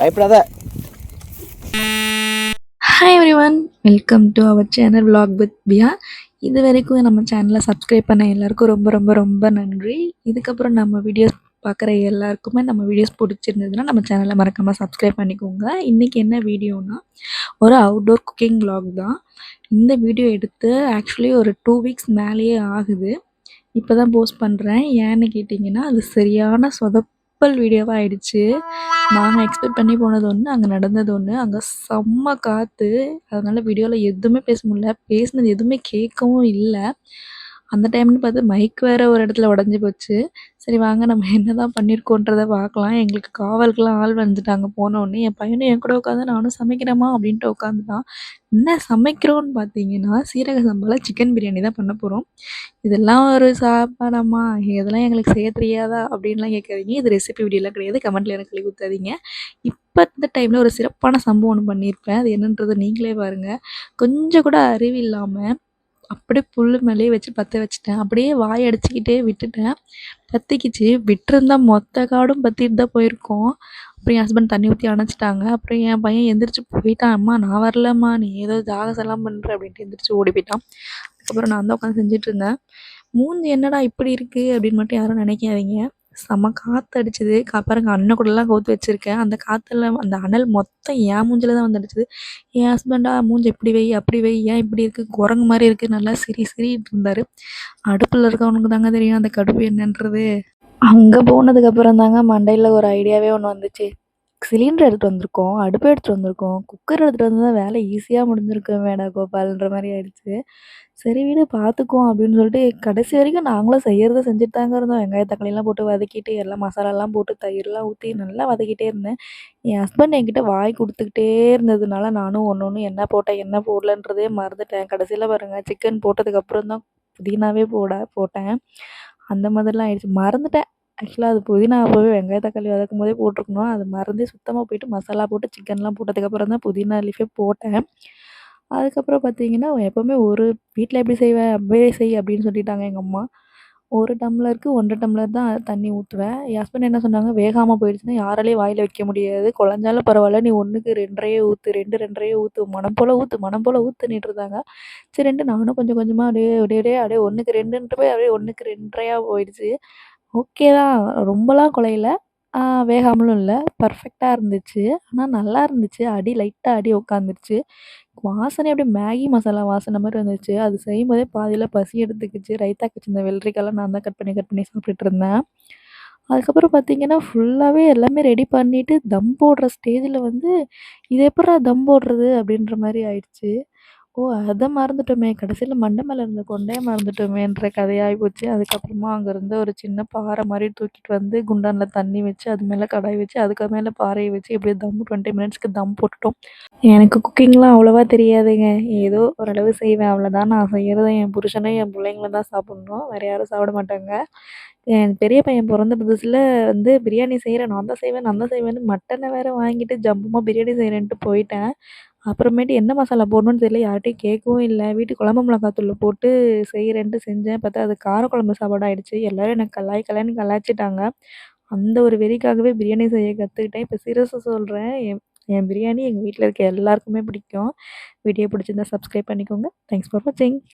பயப்படாத. Hi everyone welcome to our channel vlog with Piya இது வரைக்கும் நம்ம சேனலை சப்ஸ்கிரைப் பண்ண எல்லாருக்கும் ரொம்ப ரொம்ப ரொம்ப நன்றி. இதுக்கப்புறம் நம்ம வீடியோஸ் பார்க்குற எல்லாருக்குமே நம்ம வீடியோஸ் பிடிச்சிருந்ததுன்னா நம்ம சேனலை மறக்காமல் சப்ஸ்கிரைப் பண்ணிக்கோங்க. இன்றைக்கி என்ன வீடியோனா ஒரு அவுட்டோர் குக்கிங் விலாக் தான். இந்த வீடியோ எடுத்து ஆக்சுவலி ஒரு டூ வீக்ஸ் மேலேயே ஆகுது. இப்போ தான் போஸ்ட் பண்ணுறேன் ஏன்னு கேட்டிங்கன்னா அது சரியான சொதப்பல் வீடியோவாக ஆயிடுச்சு. நாங்கள் எக்ஸ்பெக்ட் பண்ணி போனது ஒன்று அங்கே நடந்தது ஒன்று அங்கே செம்ம காற்று அதனால் வீடியோவில் எதுவுமே பேச முடியல. பேசினது எதுவுமே கேட்கவும் இல்லை. அந்த டைம்னு பார்த்து மைக் வேறு ஒரு இடத்துல உடஞ்சி போச்சு. சரி வாங்க நம்ம என்ன தான் பண்ணியிருக்கோன்றத பார்க்கலாம். எங்களுக்கு காவலுக்குலாம் ஆள் வந்துட்டாங்க போனோடனே என் பையனும் என் கூட உட்காந்து நானும் சமைக்கிறேம்மா அப்படின்ட்டு உட்காந்துட்டான் என்ன சமைக்கிறோன்னு பார்த்தீங்கன்னா சீரக சம்பாவில் சிக்கன் பிரியாணி தான் பண்ண போகிறோம் இதெல்லாம் ஒரு சாப்பாடம்மா. இதெல்லாம் எங்களுக்கு செய்ய தெரியாதா? அப்படின்லாம் கேட்காதீங்க. இது ரெசிபி வீடியோலாம் கிடையாது. கமெண்ட்டில் எனக்கு சொல்லி கொடுத்தாதீங்க இப்போ இந்த டைமில் ஒரு சிறப்பான சம்பவம் ஒன்று பண்ணியிருப்பேன். அது என்னன்றதை நீங்களே பாருங்கள் கொஞ்சம் கூட அறிவு இல்லாமல் அப்படியே புல் மேலேயே வச்சு பற்ற வச்சுட்டேன். அப்படியே வாய் அடிச்சுக்கிட்டே விட்டுட்டேன். பற்றிக்கிச்சு விட்டுருந்தா மொத்த காடும் பற்றிட்டு தான் போயிருக்கோம். அப்புறம் என் ஹஸ்பண்ட் தண்ணி ஊற்றி அணைச்சிட்டாங்க. அப்புறம் என் பையன் எந்திரிச்சு போயிட்டான். அம்மா நான் வரலம்மா. நீ ஏதோ ஜாகசெல்லாம் பண்ணுற அப்படின்ட்டு எந்திரிச்சு ஓடி போயிட்டான். அதுக்கப்புறம் நான் தான் உட்காந்து செஞ்சுட்டு இருந்தேன். மூஞ்சி என்னடா இப்படி இருக்குது அப்படின்னு மட்டும் யாரும் நினைக்காதீங்க. செம்ம காற்று அடிச்சுது கா அண்ணன் கூடலாம் கோத்து வச்சுருக்கேன். அந்த காற்றுல அந்த அனல் மொத்தம் என் மூஞ்சில தான் வந்து அடிச்சுது என் ஹஸ்பண்டா மூஞ்சி இப்படி வை அப்படி வை ஏன் இப்படி இருக்குது குரங்கு மாதிரி இருக்குது நல்லா சிரி சிரிட்டு இருந்தார். அடுப்பில் இருக்கவனுக்கு தாங்க தெரியும் அந்த கடுப்பு என்னன்றது. அங்கே போனதுக்கப்புறம் தாங்க மண்டையில் ஒரு ஐடியாவே ஒன்று வந்துச்சு. சிலிண்டர் எடுத்துகிட்டு வந்திருக்கோம் அடுப்பு எடுத்துகிட்டு வந்திருக்கோம். குக்கர் எடுத்துகிட்டு வந்தால் வேலை ஈஸியாக முடிஞ்சிருக்கும் வேடா கோபால்ன்ற மாதிரி ஆயிடுச்சு. சரி விடு பார்த்துக்குவோம் அப்படின்னு சொல்லிட்டு கடைசி வரைக்கும் நாங்களும் செய்யறத செஞ்சுட்டு தாங்க இருந்தோம். வெங்காய தக்காளிலாம் போட்டு வதக்கிட்டு எல்லாம் மசாலாலாம் போட்டு தயிர்லாம் ஊற்றி நல்லா வதக்கிட்டே இருந்தேன். என் ஹஸ்பண்ட் என்கிட்ட வாய் கொடுத்துக்கிட்டே இருந்ததுனால நானும் ஒன்று ஒன்று என்ன போட்டேன் என்ன போடலன்றதே மறந்துட்டேன். கடைசியில் பாருங்கள் சிக்கன் போட்டதுக்கப்புறம் தான் புதினாவே போட போட்டேன். அந்த மாதிரிலாம் ஆயிடுச்சு. மறந்துட்டேன். ஆக்சுவலாக அது புதினா அப்போவே வெங்காய தக்காளி வதக்கும் போதே போட்டிருக்கணும். அது மறந்து சுத்தமாக போயிட்டு மசாலா போட்டு சிக்கன்லாம் போட்டதுக்கப்புறம் தான் புதினா லீஃபே போட்டேன். அதுக்கப்புறம் பார்த்தீங்கன்னா எப்போவுமே ஒரு வீட்டில் எப்படி செய்வேன் அப்படியே செய் அப்படின்னு சொல்லிட்டாங்க எங்கள் அம்மா. ஒரு டம்ளருக்கு ஒன்றரை டம்ளர் தான் தண்ணி ஊற்றுவேன் என் ஹஸ்பண்ட் என்ன சொன்னாங்க வேகாமல் போயிடுச்சுன்னா யாராலையும் வாயில் வைக்க முடியாது. குழஞ்சாலும் பரவாயில்ல நீ ஒன்றுக்கு ரெண்டரையே ஊற்று ரெண்டு ரெண்டரையே ஊற்று மனம் போல் ஊற்று மனம் போல் ஊற்றுனிட்டு இருந்தாங்க. சரின்ட்டு நானும் கொஞ்சம் கொஞ்சமாக அப்படியே அப்படியே அப்படியே அப்படியே ஒன்றுக்கு ரெண்டுன்ட்டு போய் அப்படியே ஒன்றுக்கு ரெண்டரையாக போயிடுச்சு. ஓகே தான் ரொம்பலாம் குழையல வேகாமலும் இல்லை. பர்ஃபெக்டாக இருந்துச்சு. ஆனால் நல்லா இருந்துச்சு. அடி லைட்டாக அடி உட்காந்துருச்சு வாசனை அப்படியே மேகி மசாலா வாசனை மாதிரி வந்துச்சு. அது செய்யும்போதே பாதியில் பசி எடுத்துக்கிச்சு. ரைத்தா வச்சிருந்த வெள்ளரிக்காலாம் நான் தான் கட் பண்ணி கட் பண்ணி சாப்பிட்டுட்டு இருந்தேன். அதுக்கப்புறம் பார்த்தீங்கன்னா ஃபுல்லாகவே எல்லாமே ரெடி பண்ணிவிட்டு தம் போடுற ஸ்டேஜில் வந்து இது எப்படா தம் போடுறது? அப்படின்ற மாதிரி ஆயிடுச்சு. ஓ அதை மறந்துட்டோமே. கடைசியில் மண்டை மேலே இருந்த கொண்டே மறந்துட்டோமேன்ற கதையாகி போச்சு. அதுக்கப்புறமா அங்கேருந்து ஒரு சின்ன பாறை மாதிரி தூக்கிட்டு வந்து குண்டானில் தண்ணி வச்சு அது மேலே கடாய் வச்சு அதுக்கு மேலே பாறையை வச்சு இப்படியே தம் டுவெண்ட்டி மினிட்ஸ்க்கு தம் போட்டுட்டோம். எனக்கு குக்கிங்லாம் அவ்வளோவா தெரியாதுங்க. ஏதோ ஓரளவு செய்வேன். அவ்வளோதான் நான் செய்கிறத என் புருஷனும் என் பிள்ளைங்களும் தான் சாப்பிட்ணும். வேறு யாரும் சாப்பிட மாட்டாங்க. என் பெரிய பையன் பிறந்த புதுசில் வந்து பிரியாணி செய்கிறேன் நான் தான் செய்வேன் நான் தான் செய்வேன்னு மட்டனை வேறு வாங்கிட்டு ஜம்பமாக பிரியாணி செய்கிறேன்ட்டு போயிட்டேன். அப்புறமேட்டு என்ன மசாலா போடணும்னு தெரியல யார்கிட்டையும் கேட்கவும் இல்லை. வீட்டு குழம்பு மிளகாத்தூள் போட்டு செய்கிறேன்ட்டு செஞ்சேன். பார்த்தா அது கார குழம்பு சாப்பாடு ஆகிடுச்சு எல்லோரும் எனக்கு கலாய் கலாய்னு கலாய்ச்சிட்டாங்க. அந்த ஒரு வெறிக்காகவே பிரியாணி செய்ய கற்றுக்கிட்டேன் இப்போ சீரியஸாக சொல்கிறேன் என் என் பிரியாணி எங்கள் வீட்டில் இருக்க எல்லாருக்குமே பிடிக்கும். வீடியோ பிடிச்சிருந்தா சப்ஸ்கிரைப் பண்ணிக்கோங்க. தேங்க்ஸ் ஃபார் வாட்சிங்